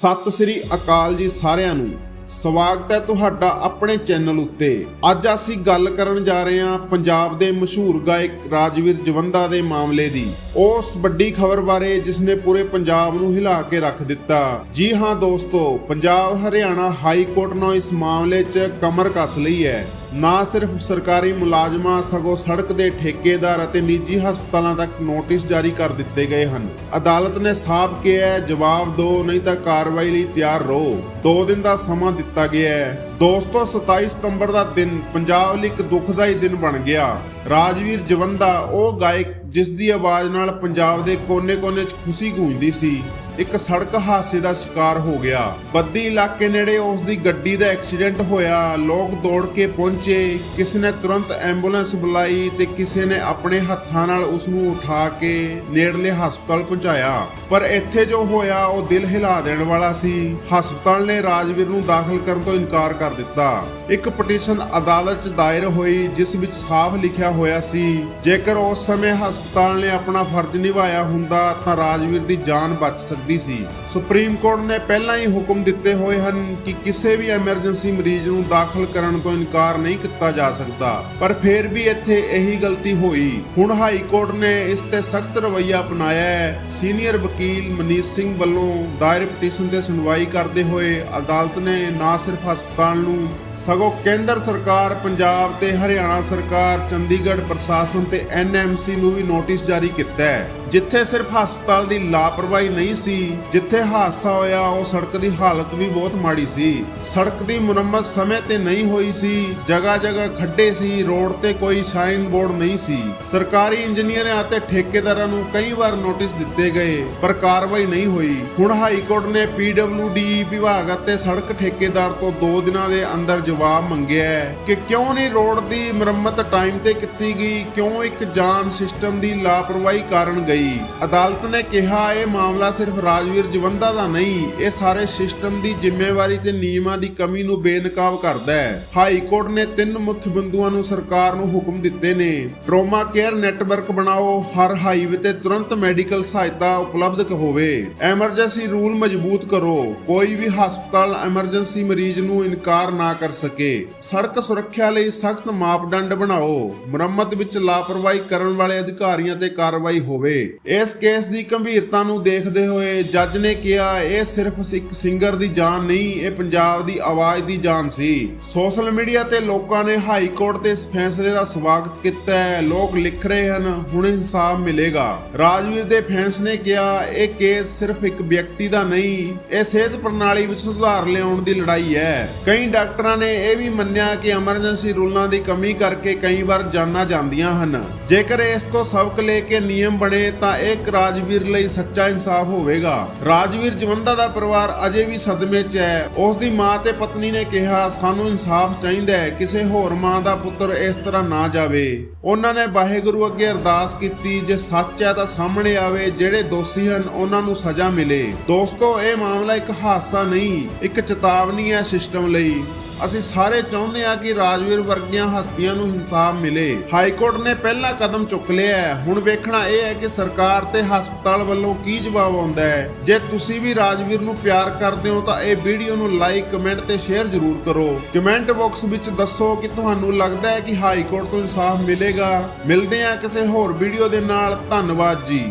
ਸਤਿ ਸ੍ਰੀ ਅਕਾਲ ਜੀ ਸਾਰਿਆਂ ਨੂੰ। ਸਵਾਗਤ ਹੈ ਤੁਹਾਡਾ ਆਪਣੇ ਚੈਨਲ ਉੱਤੇ। ਅੱਜ ਅਸੀਂ ਗੱਲ ਕਰਨ ਜਾ ਰਹੇ ਹਾਂ ਪੰਜਾਬ ਦੇ ਮਸ਼ਹੂਰ ਗਾਇਕ ਰਾਜਵੀਰ ਜਵੰਦਾ ਦੇ ਮਾਮਲੇ ਦੀ। ਉਸ ਵੱਡੀ ਖਬਰ ਬਾਰੇ ਜਿਸ ਨੇ ਪੂਰੇ ਪੰਜਾਬ ਨੂੰ ਹਿਲਾ ਕੇ ਰੱਖ ਦਿੱਤਾ। ਜੀ ਹਾਂ ਦੋਸਤੋ ਪੰਜਾਬ ਹਰਿਆਣਾ ਹਾਈ ਕੋਰਟ ਨੇ ਇਸ ਮਾਮਲੇ 'ਚ ਕਮਰ ਕੱਸ ਲਈ ਹੈ। ਨਾ ਸਿਰਫ ਸਰਕਾਰੀ ਮੁਲਾਜ਼ਮਾਂ, ਸਗੋਂ ਸੜਕ ਦੇ ਠੇਕੇਦਾਰ ਅਤੇ ਨਿੱਜੀ ਹਸਪਤਾਲਾਂ ਤੱਕ ਨੋਟਿਸ ਜਾਰੀ ਕਰ ਦਿੱਤੇ ਗਏ ਹਨ। ਅਦਾਲਤ ਨੇ ਸਾਫ਼ ਕਿਹਾ ਜਵਾਬ ਦਿਓ ਨਹੀਂ ਤਾਂ ਕਾਰਵਾਈ ਲਈ ਤਿਆਰ ਰਹੋ। 2 ਦਿਨ ਦਾ ਸਮਾਂ ਦਿੱਤਾ ਗਿਆ ਹੈ। ਦੋਸਤੋ 27 ਸਤੰਬਰ ਦਾ ਦਿਨ ਪੰਜਾਬ ਲਈ ਇੱਕ ਦੁਖਦਾਈ ਦਿਨ ਬਣ ਗਿਆ। ਰਾਜਵੀਰ ਜਵੰਦਾ, ਉਹ ਗਾਇਕ ਜਿਸ ਦੀ ਆਵਾਜ਼ ਨਾਲ ਪੰਜਾਬ ਦੇ ਕੋਨੇ-ਕੋਨੇ 'ਚ ਖੁਸ਼ੀ ਗੂੰਜਦੀ ਸੀ। ਇੱਕ ਸੜਕ ਹਾਦਸੇ ਦਾ ਸ਼ਿਕਾਰ ਹੋ ਗਿਆ। ਬੱਦੀ ਇਲਾਕੇ ਨੇੜੇ ਉਸ ਦੀ ਗੱਡੀ ਦਾ ਐਕਸੀਡੈਂਟ ਹੋਇਆ। ਲੋਕ ਦੌੜ ਕੇ ਪਹੁੰਚੇ। ਕਿਸੇ ਨੇ ਤੁਰੰਤ ਐਂਬੂਲੈਂਸ ਬੁਲਾਈ ਤੇ ਕਿਸੇ ਨੇ ਆਪਣੇ ਹੱਥਾਂ ਨਾਲ ਉਸ ਨੂੰ ਉਠਾ ਕੇ ਨੇੜਲੇ ਹਸਪਤਾਲ ਪਹੁੰਚਾਇਆ। ਪਰ ਇੱਥੇ ਜੋ ਹੋਇਆ, ਉਹ ਦਿਲ ਹਿਲਾ ਦੇਣ ਵਾਲਾ ਸੀ। ਹਸਪਤਾਲ ਨੇ ਰਾਜਵੀਰ ਨੂੰ ਦਾਖਲ ਕਰਨ ਤੋਂ ਇਨਕਾਰ ਕਰ ਦਿੱਤਾ। ਇੱਕ ਪਟੀਸ਼ਨ ਅਦਾਲਤ 'ਚ ਦਾਇਰ ਹੋਈ, ਜਿਸ ਵਿੱਚ ਸਾਫ਼ ਲਿਖਿਆ ਹੋਇਆ ਸੀ, ਜੇਕਰ ਉਸ ਸਮੇਂ ਹਸਪਤਾਲ ਨੇ ਆਪਣਾ ਫਰਜ਼ ਨਿਭਾਇਆ ਹੁੰਦਾ, ਤਾਂ ਰਾਜਵੀਰ ਦੀ ਜਾਨ ਬਚ ਸਕਦੀ ਸੀ। ਸੁਪਰੀਮ ਕੋਰਟ ਨੇ ਪਹਿਲਾਂ ਹੀ ਹੁਕਮ ਦਿੱਤੇ ਹੋਏ ਹਨ ਕਿ ਕਿਸੇ ਵੀ ਐਮਰਜੈਂਸੀ ਮਰੀਜ਼ ਨੂੰ ਦਾਖਲ ਕਰਨ ਤੋਂ ਇਨਕਾਰ ਨਹੀਂ ਕੀਤਾ ਜਾ ਸਕਦਾ। ਪਰ ਫਿਰ ਵੀ ਇੱਥੇ ਇਹੀ ਗਲਤੀ ਹੋਈ। ਹੁਣ ਹਾਈ ਕੋਰਟ ਨੇ ਇਸ ਤੇ ਸਖਤ ਰਵੱਈਆ ਅਪਣਾਇਆ ਹੈ। ਸੀਨੀਅਰ ਵਕੀਲ ਮਨੀਸ਼ ਸਿੰਘ ਵੱਲੋਂ ਦਾਇਰ ਪਟੀਸ਼ਨ ਤੇ ਸੁਣਵਾਈ ਕਰਦੇ ਹੋਏ ਅਦਾਲਤ ਨੇ ਨਾ ਸਿਰਫ ਹਸਪਤਾਲ ਨੂੰ, ਸਗੋਂ ਕੇਂਦਰ ਸਰਕਾਰ, ਪੰਜਾਬ ਤੇ ਹਰਿਆਣਾ ਸਰਕਾਰ, ਚੰਡੀਗੜ੍ਹ ਪ੍ਰਸ਼ਾਸਨ ਤੇ ਐਨਐਮਸੀ ਨੂੰ ਵੀ ਨੋਟਿਸ ਜਾਰੀ ਕੀਤਾ ਹੈ। ਜਿੱਥੇ ਸਿਰਫ ਹਸਪਤਾਲ ਦੀ ਲਾਪਰਵਾਹੀ ਨਹੀਂ ਸੀ, ਜਿੱਥੇ ਹਾਦਸਾ ਹੋਇਆ, ਉਹ ਸੜਕ ਦੀ ਹਾਲਤ ਵੀ ਬਹੁਤ ਮਾੜੀ ਸੀ। ਸੜਕ ਦੀ ਮੁਰੰਮਤ ਸਮੇਂ ਤੇ ਨਹੀਂ ਹੋਈ ਸੀ ਜਗ੍ਹਾ ਜਗ੍ਹਾ ਖੱਡੇ ਸੀ, ਰੋਡ ਤੇ ਕੋਈ ਸਾਈਨ ਬੋਰਡ ਨਹੀਂ ਸੀ। ਸਰਕਾਰੀ ਇੰਜੀਨੀਅਰਾਂ ਅਤੇ ਠੇਕੇਦਾਰਾਂ ਨੂੰ ਕਈ ਵਾਰ ਨੋਟਿਸ ਦਿੱਤੇ ਗਏ, ਪਰ ਕਾਰਵਾਈ ਨਹੀਂ ਹੋਈ। ਹੁਣ ਹਾਈ ਕੋਰਟ ਨੇ ਪੀਡਬਲਯੂਡੀ ਵਿਭਾਗ ਅਤੇ ਸੜਕ ਠੇਕੇਦਾਰ ਤੋਂ 2 ਦਿਨਾਂ ਦੇ ਅੰਦਰ ਜਵਾਬ ਮੰਗਿਆ ਹੈ ਕਿ ਕਿਉਂ ਨਹੀਂ ਰੋਡ ਦੀ ਮੁਰੰਮਤ ਟਾਈਮ ਤੇ ਕੀਤੀ ਗਈ, ਕਿਉਂ ਇੱਕ ਜਾਨ ਸਿਸਟਮ ਦੀ ਲਾਪਰਵਾਹੀ ਕਾਰਨ ਗਈ। ਅਦਾਲਤ ਨੇ ਕਿਹਾ, ਇਹ ਮਾਮਲਾ ਸਿਰਫ ਰਾਜਵੀਰ ਜਵੰਦਾ ਦਾ ਨਹੀਂ, ਇਹ ਸਾਰੇ ਸਿਸਟਮ ਦੀ ਜ਼ਿੰਮੇਵਾਰੀ ਤੇ ਨਿਯਮਾਂ ਦੀ ਕਮੀ ਨੂੰ ਬੇਨਕਾਬ ਕਰਦਾ ਹੈ। ਹਾਈ ਕੋਰਟ ਨੇ ਤਿੰਨ ਮੁੱਖ ਬਿੰਦੂਆਂ ਨੂੰ ਸਰਕਾਰ ਨੂੰ ਹੁਕਮ ਦਿੱਤੇ ਨੇ। ਟਰੋਮਾ ਕੇਅਰ ਨੈਟਵਰਕ ਬਣਾਓ, ਹਰ ਹਾਈਵੇ ਤੇ ਤੁਰੰਤ ਮੈਡੀਕਲ ਸਹਾਇਤਾ ਉਪਲਬਧ ਹੋਵੇ। ਐਮਰਜੈਂਸੀ ਰੂਲ ਮਜ਼ਬੂਤ ਕਰੋ, ਕੋਈ ਵੀ ਹਸਪਤਾਲ ਐਮਰਜੈਂਸੀ ਮਰੀਜ਼ ਨੂੰ ਇਨਕਾਰ ਨਾ ਕਰ ਸਕੇ। ਸੜਕ ਸੁਰੱਖਿਆ ਲਈ ਸਖਤ ਮਾਪਦੰਡ ਬਣਾਓ। ਮੁਰੰਮਤ ਵਿੱਚ ਲਾਪਰਵਾਹੀ ਕਰਨ ਵਾਲੇ ਅਧਿਕਾਰੀਆਂ ਤੇ ਕਾਰਵਾਈ ਹੋਵੇ। ਇਸ ਕੇਸ ਦੀ ਗੰਭੀਰਤਾ ਨੂੰ ਦੇਖਦੇ ਹੋਏ ਜੱਜ ਨੇ ਕਿਹਾ, ਇਹ ਸਿਰਫ ਇੱਕ ਸਿੰਗਰ ਦੀ ਜਾਨ ਨਹੀਂ, ਇਹ ਪੰਜਾਬ ਦੀ ਆਵਾਜ਼ ਦੀ ਜਾਨ ਸੀ। ਸੋਸ਼ਲ ਮੀਡੀਆ ਤੇ ਲੋਕਾਂ ਨੇ ਹਾਈ ਕੋਰਟ ਦੇ ਇਸ ਫੈਸਲੇ ਦਾ ਸਵਾਗਤ ਕੀਤਾ ਹੈ। ਲੋਕ ਲਿਖ ਰਹੇ ਹਨ, ਹੁਣ ਇਨਸਾਫ ਮਿਲੇਗਾ। ਰਾਜਵੀਰ ਦੇ ਫੈਂਸ ਨੇ ਕਿਹਾ, ਇਹ ਕੇਸ ਸਿਰਫ ਇੱਕ ਵਿਅਕਤੀ ਦਾ ਨਹੀਂ, ਇਹ ਸਿਹਤ ਪ੍ਰਣਾਲੀ ਵਿੱਚ ਸੁਧਾਰ ਲਿਆਉਣ ਦੀ ਲੜਾਈ ਹੈ। ਕਈ ਡਾਕਟਰਾਂ ਨੇ ਇਹ ਵੀ ਮੰਨਿਆ ਕਿ ਐਮਰਜੈਂਸੀ ਰੂਲਾਂ ਦੀ ਕਮੀ ਕਰਕੇ ਕਈ ਵਾਰ ਜਾਨਾਂ ਜਾਂਦੀਆਂ ਹਨ। ਜੇਕਰ ਇਸ ਤੋਂ ਸਬਕ ਲੈ ਕੇ ਨਿਯਮ ਬਣੇ ਤਾਂ ਇਹ ਰਾਜਵੀਰ ਲਈ ਸੱਚਾ ਇਨਸਾਫ ਹੋਵੇਗਾ। ਰਾਜਵੀਰ ਜਵੰਦਾ ਦਾ ਪਰਿਵਾਰ ਅਜੇ ਵੀ ਸਦਮੇ 'ਚ ਹੈ। ਉਸ ਦੀ ਮਾਂ ਤੇ ਪਤਨੀ ਨੇ ਕਿਹਾ, ਸਾਨੂੰ ਇਨਸਾਫ ਚਾਹੀਦਾ ਹੈ, ਕਿਸੇ ਹੋਰ ਮਾਂ ਦਾ ਪੁੱਤਰ ਇਸ ਤਰ੍ਹਾਂ ਨਾ ਜਾਵੇ। ਉਹਨਾਂ ਨੇ ਵਾਹਿਗੁਰੂ ਅੱਗੇ ਅਰਦਾਸ ਕੀਤੀ, ਜੇ ਸੱਚ ਹੈ ਤਾਂ ਸਾਹਮਣੇ ਆਵੇ, ਜਿਹੜੇ ਦੋਸ਼ੀ ਹਨ, ਉਹਨਾਂ ਨੂੰ ਸਜ਼ਾ ਮਿਲੇ। ਦੋਸਤੋ, ਇਹ ਮਾਮਲਾ ਇੱਕ ਹਾਦਸਾ ਨਹੀਂ, ਇੱਕ ਚੇਤਾਵਨੀ ਹੈ ਸਿਸਟਮ ਲਈ। ਅਸੀਂ ਸਾਰੇ ਚਾਹੁੰਦੇ ਹਾਂ ਕਿ ਰਾਜਵੀਰ ਵਰਗੀਆਂ ਹਸਤੀਆਂ ਨੂੰ ਇਨਸਾਫ ਮਿਲੇ। ਹਾਈ ਕੋਰਟ ਨੇ ਪਹਿਲਾ ਕਦਮ ਚੁੱਕ ਲਿਆ ਹੈ। ਹੁਣ ਵੇਖਣਾ ਇਹ ਹੈ ਕਿ ਸਰਕਾਰ ਤੇ ਹਸਪਤਾਲ ਵੱਲੋਂ ਕੀ ਜਵਾਬ ਆਉਂਦਾ ਹੈ। ਜੇ ਤੁਸੀਂ ਵੀ ਰਾਜਵੀਰ ਨੂੰ ਪਿਆਰ ਕਰਦੇ ਹੋ ਤਾਂ ਇਹ ਵੀਡੀਓ ਨੂੰ ਲਾਈਕ, ਕਮੈਂਟ ਤੇ ਸ਼ੇਅਰ ਜ਼ਰੂਰ ਕਰੋ। ਕਮੈਂਟ ਬਾਕਸ ਵਿੱਚ ਦੱਸੋ ਕਿ ਤੁਹਾਨੂੰ ਲੱਗਦਾ ਹੈ ਕਿ ਹਾਈ ਕੋਰਟ ਤੋਂ ਇਨਸਾਫ ਮਿਲੇਗਾ। ਮਿਲਦੇ ਹਾਂ ਕਿਸੇ ਹੋਰ ਵੀਡੀਓ ਦੇ ਨਾਲ। ਧੰਨਵਾਦ ਜੀ।